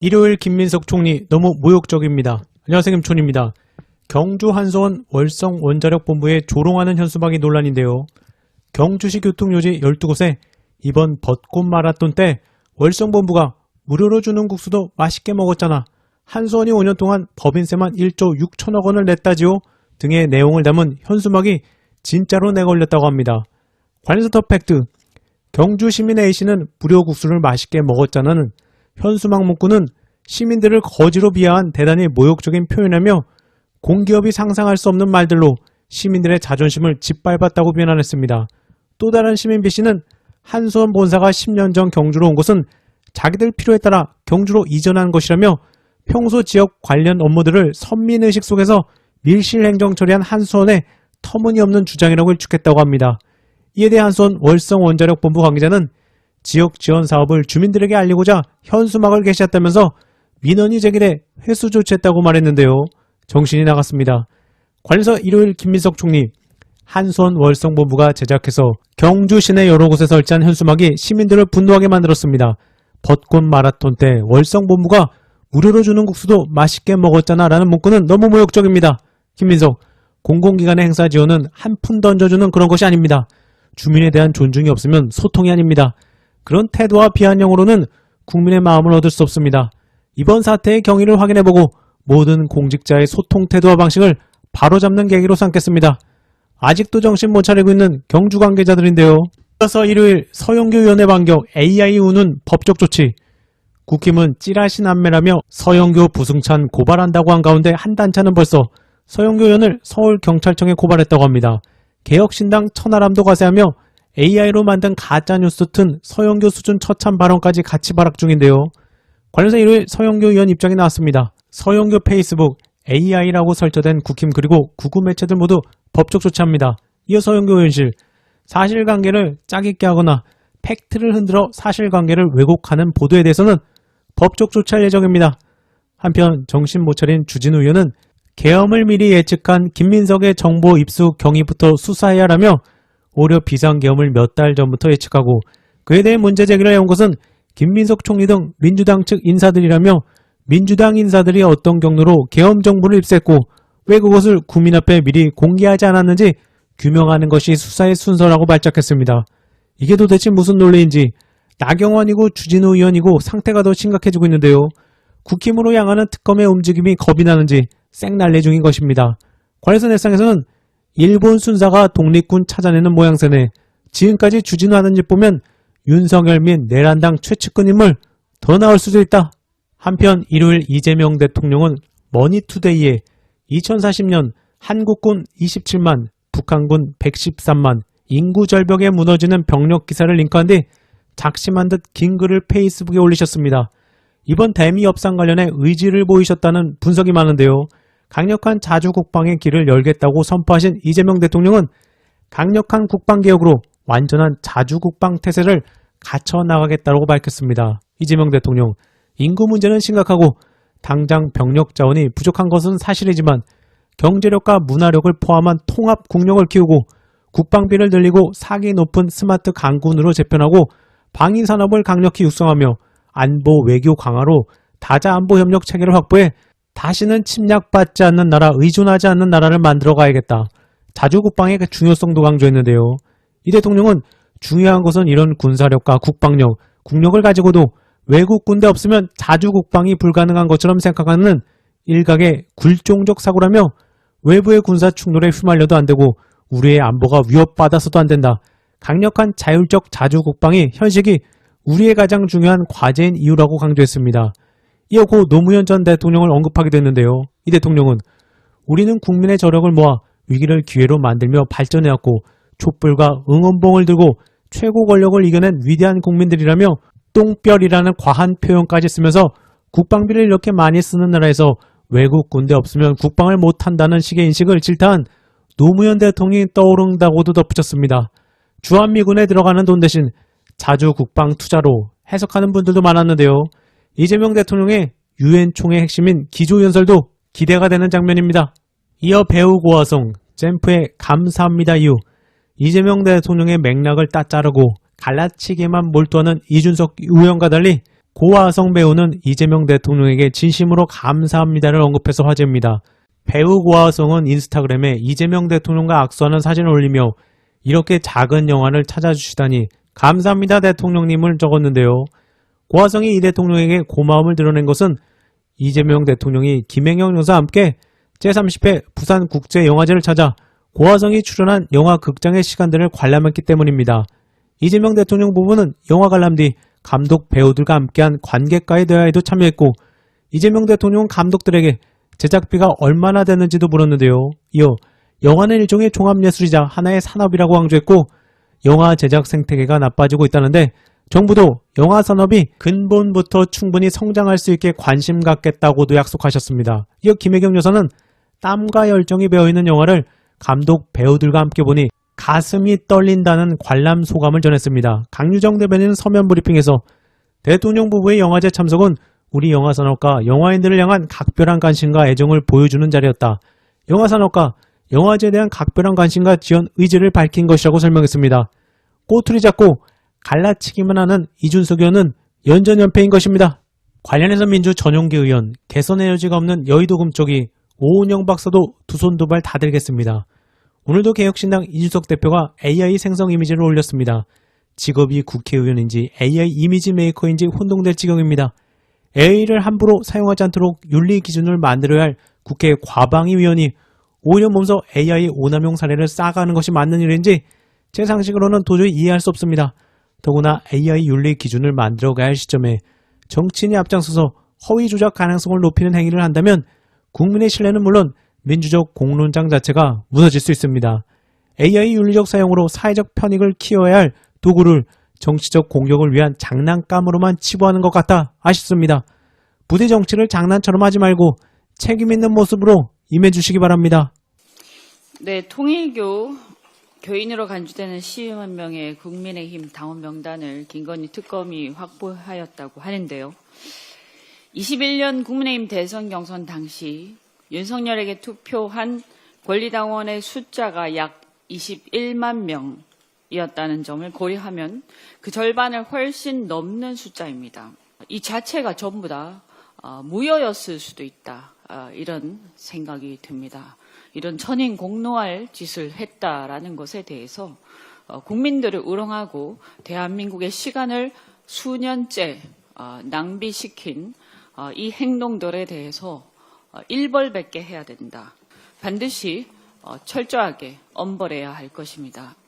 일요일 김민석 총리 너무 모욕적입니다. 안녕하세요 김촌입니다. 경주 한소원 월성 원자력 본부에 조롱하는 현수막이 논란인데요. 경주시 교통요지 12곳에 이번 벚꽃 마라톤 때 월성 본부가 무료로 주는 국수도 맛있게 먹었잖아. 한소원이 5년 동안 법인세만 1조 6천억 원을 냈다지요. 등의 내용을 담은 현수막이 진짜로 내걸렸다고 합니다. 관련해서 더 팩트. 경주 시민 A씨는 무료 국수를 맛있게 먹었잖아는 현수막 문구는 시민들을 거지로 비하한 대단히 모욕적인 표현이며 공기업이 상상할 수 없는 말들로 시민들의 자존심을 짓밟았다고 비난했습니다. 또 다른 시민 B씨는 한수원 본사가 10년 전 경주로 온 것은 자기들 필요에 따라 경주로 이전한 것이라며 평소 지역 관련 업무들을 선민의식 속에서 밀실행정 처리한 한수원의 터무니없는 주장이라고 일축했다고 합니다. 이에 대해 한수원 월성 원자력 본부 관계자는 지역 지원 사업을 주민들에게 알리고자 현수막을 게시했다면서 민원이 제기돼 회수 조치했다고 말했는데요. 정신이 나갔습니다. 관련해서 일요일 김민석 총리 한수원 월성본부가 제작해서 경주 시내 여러 곳에 설치한 현수막이 시민들을 분노하게 만들었습니다. 벚꽃 마라톤 때 월성본부가 무료로 주는 국수도 맛있게 먹었잖아 라는 문구는 너무 모욕적입니다. 김민석, 공공기관의 행사 지원은 한 푼 던져주는 그런 것이 아닙니다. 주민에 대한 존중이 없으면 소통이 아닙니다. 그런 태도와 비아냥으로는 국민의 마음을 얻을 수 없습니다. 이번 사태의 경위를 확인해보고 모든 공직자의 소통 태도와 방식을 바로잡는 계기로 삼겠습니다. 아직도 정신 못 차리고 있는 경주 관계자들인데요. 이어서 일요일 서영교 위원회 반격 AI 우는 법적 조치. 국힘은 찌라시 남매라며 서영교 부승찬 고발한다고 한 가운데 한 단차는 벌써 서영교 의원을 서울경찰청에 고발했다고 합니다. 개혁신당 천하람도 과세하며 AI로 만든 가짜뉴스 튼 서영교 수준 처참 발언까지 같이 발악 중인데요. 관련해서 일요일 서영교 의원 입장이 나왔습니다. 서영교 페이스북 AI라고 설정된 국힘 그리고 구구 매체들 모두 법적 조치합니다. 이어 서영교 의원실 사실관계를 짜깁게 하거나 팩트를 흔들어 사실관계를 왜곡하는 보도에 대해서는 법적 조치할 예정입니다. 한편 정신 못 차린 주진우 의원은 계엄을 미리 예측한 김민석의 정보 입수 경위부터 수사해야 하라며 오히려 비상계엄을 몇 달 전부터 예측하고 그에 대해 문제 제기를 해온 것은 김민석 총리 등 민주당 측 인사들이라며 민주당 인사들이 어떤 경로로 계엄 정보를 입수했고 왜 그것을 국민 앞에 미리 공개하지 않았는지 규명하는 것이 수사의 순서라고 발작했습니다. 이게 도대체 무슨 논리인지 나경원이고 주진우 의원이고 상태가 더 심각해지고 있는데요. 국힘으로 향하는 특검의 움직임이 겁이 나는지 쌩난리 중인 것입니다. 관해서 내상에서는 일본 순사가 독립군 찾아내는 모양새네 지금까지 주진우 하는 짓 보면 윤석열 및 내란당 최측근 인물 더 나올 수도 있다. 한편 일요일 이재명 대통령은 머니투데이에 2040년 한국군 27만, 북한군 113만, 인구 절벽에 무너지는 병력 기사를 링크한 뒤 작심한 듯 긴 글을 페이스북에 올리셨습니다. 이번 대미 협상 관련해 의지를 보이셨다는 분석이 많은데요. 강력한 자주 국방의 길을 열겠다고 선포하신 이재명 대통령은 강력한 국방개혁으로 완전한 자주 국방 태세를 갖춰 나가겠다고 밝혔습니다. 이재명 대통령, 인구 문제는 심각하고 당장 병력 자원이 부족한 것은 사실이지만 경제력과 문화력을 포함한 통합 국력을 키우고 국방비를 늘리고 사기 높은 스마트 강군으로 재편하고 방위 산업을 강력히 육성하며 안보 외교 강화로 다자 안보 협력 체계를 확보해 다시는 침략받지 않는 나라, 의존하지 않는 나라를 만들어 가야겠다. 자주 국방의 그 중요성도 강조했는데요. 이 대통령은 중요한 것은 이런 군사력과 국방력, 국력을 가지고도 외국 군대 없으면 자주 국방이 불가능한 것처럼 생각하는 일각의 굴종적 사고라며 외부의 군사 충돌에 휘말려도 안 되고 우리의 안보가 위협받아서도 안 된다. 강력한 자율적 자주 국방이 현실이 우리의 가장 중요한 과제인 이유라고 강조했습니다. 이어 고 노무현 전 대통령을 언급하게 됐는데요. 이 대통령은 우리는 국민의 저력을 모아 위기를 기회로 만들며 발전해왔고 촛불과 응원봉을 들고 최고 권력을 이겨낸 위대한 국민들이라며 똥별이라는 과한 표현까지 쓰면서 국방비를 이렇게 많이 쓰는 나라에서 외국 군대 없으면 국방을 못한다는 식의 인식을 질타한 노무현 대통령이 떠오른다고도 덧붙였습니다. 주한미군에 들어가는 돈 대신 자주 국방 투자로 해석하는 분들도 많았는데요. 이재명 대통령의 유엔 총회 핵심인 기조연설도 기대가 되는 장면입니다. 이어 배우 고화성, 잼프의 감사합니다 이후 이재명 대통령의 맥락을 따자르고 갈라치기만 몰두하는 이준석 의원과 달리 고화성 배우는 이재명 대통령에게 진심으로 감사합니다를 언급해서 화제입니다. 배우 고화성은 인스타그램에 이재명 대통령과 악수하는 사진을 올리며 이렇게 작은 영화를 찾아주시다니 감사합니다 대통령님을 적었는데요. 고화성이 이 대통령에게 고마움을 드러낸 것은 이재명 대통령이 김행영 여사와 함께 제30회 부산국제영화제를 찾아 고화성이 출연한 영화 극장의 시간들을 관람했기 때문입니다. 이재명 대통령 부부는 영화 관람 뒤 감독 배우들과 함께한 관객과의 대화에도 참여했고 이재명 대통령은 감독들에게 제작비가 얼마나 되는지도 물었는데요. 이어 영화는 일종의 종합예술이자 하나의 산업이라고 강조했고 영화 제작 생태계가 나빠지고 있다는데 정부도 영화 산업이 근본부터 충분히 성장할 수 있게 관심 갖겠다고도 약속하셨습니다. 이어 김혜경 여사는 땀과 열정이 배어있는 영화를 감독 배우들과 함께 보니 가슴이 떨린다는 관람 소감을 전했습니다. 강유정 대변인은 서면 브리핑에서 대통령 부부의 영화제 참석은 우리 영화 산업과 영화인들을 향한 각별한 관심과 애정을 보여주는 자리였다. 영화 산업과 영화제에 대한 각별한 관심과 지원 의지를 밝힌 것이라고 설명했습니다. 꼬투리 잡고 갈라치기만 하는 이준석 의원은 연전연패인 것입니다. 관련해서 민주 전용기 의원, 개선의 여지가 없는 여의도 금 쪽이 오은영 박사도 두 손 두 발 다 들겠습니다. 오늘도 개혁신당 이준석 대표가 AI 생성 이미지를 올렸습니다. 직업이 국회의원인지 AI 이미지 메이커인지 혼동될 지경입니다. AI를 함부로 사용하지 않도록 윤리 기준을 만들어야 할 국회 과방위 위원이 오히려 몸소 AI 오남용 사례를 쌓아가는 것이 맞는 일인지 제 상식으로는 도저히 이해할 수 없습니다. 더구나 AI 윤리 기준을 만들어가야 할 시점에 정치인이 앞장서서 허위 조작 가능성을 높이는 행위를 한다면 국민의 신뢰는 물론 민주적 공론장 자체가 무너질 수 있습니다. AI 윤리적 사용으로 사회적 편익을 키워야 할 도구를 정치적 공격을 위한 장난감으로만 치부하는 것 같다 아쉽습니다. 부대 정치를 장난처럼 하지 말고 책임 있는 모습으로 임해주시기 바랍니다. 네, 통일교 교인으로 간주되는 10만 명의 국민의힘 당원 명단을 김건희 특검이 확보하였다고 하는데요. 21년 국민의힘 대선 경선 당시 윤석열에게 투표한 권리당원의 숫자가 약 21만 명이었다는 점을 고려하면 그 절반을 훨씬 넘는 숫자입니다. 이 자체가 전부 다 어, 무효였을 수도 있다. 어, 이런 생각이 듭니다. 이런 천인 공노할 짓을 했다라는 것에 대해서 어, 국민들을 우롱하고 대한민국의 시간을 수년째 어, 낭비시킨 어, 이 행동들에 대해서 어, 일벌백계 해야 된다. 반드시 어, 철저하게 엄벌해야 할 것입니다.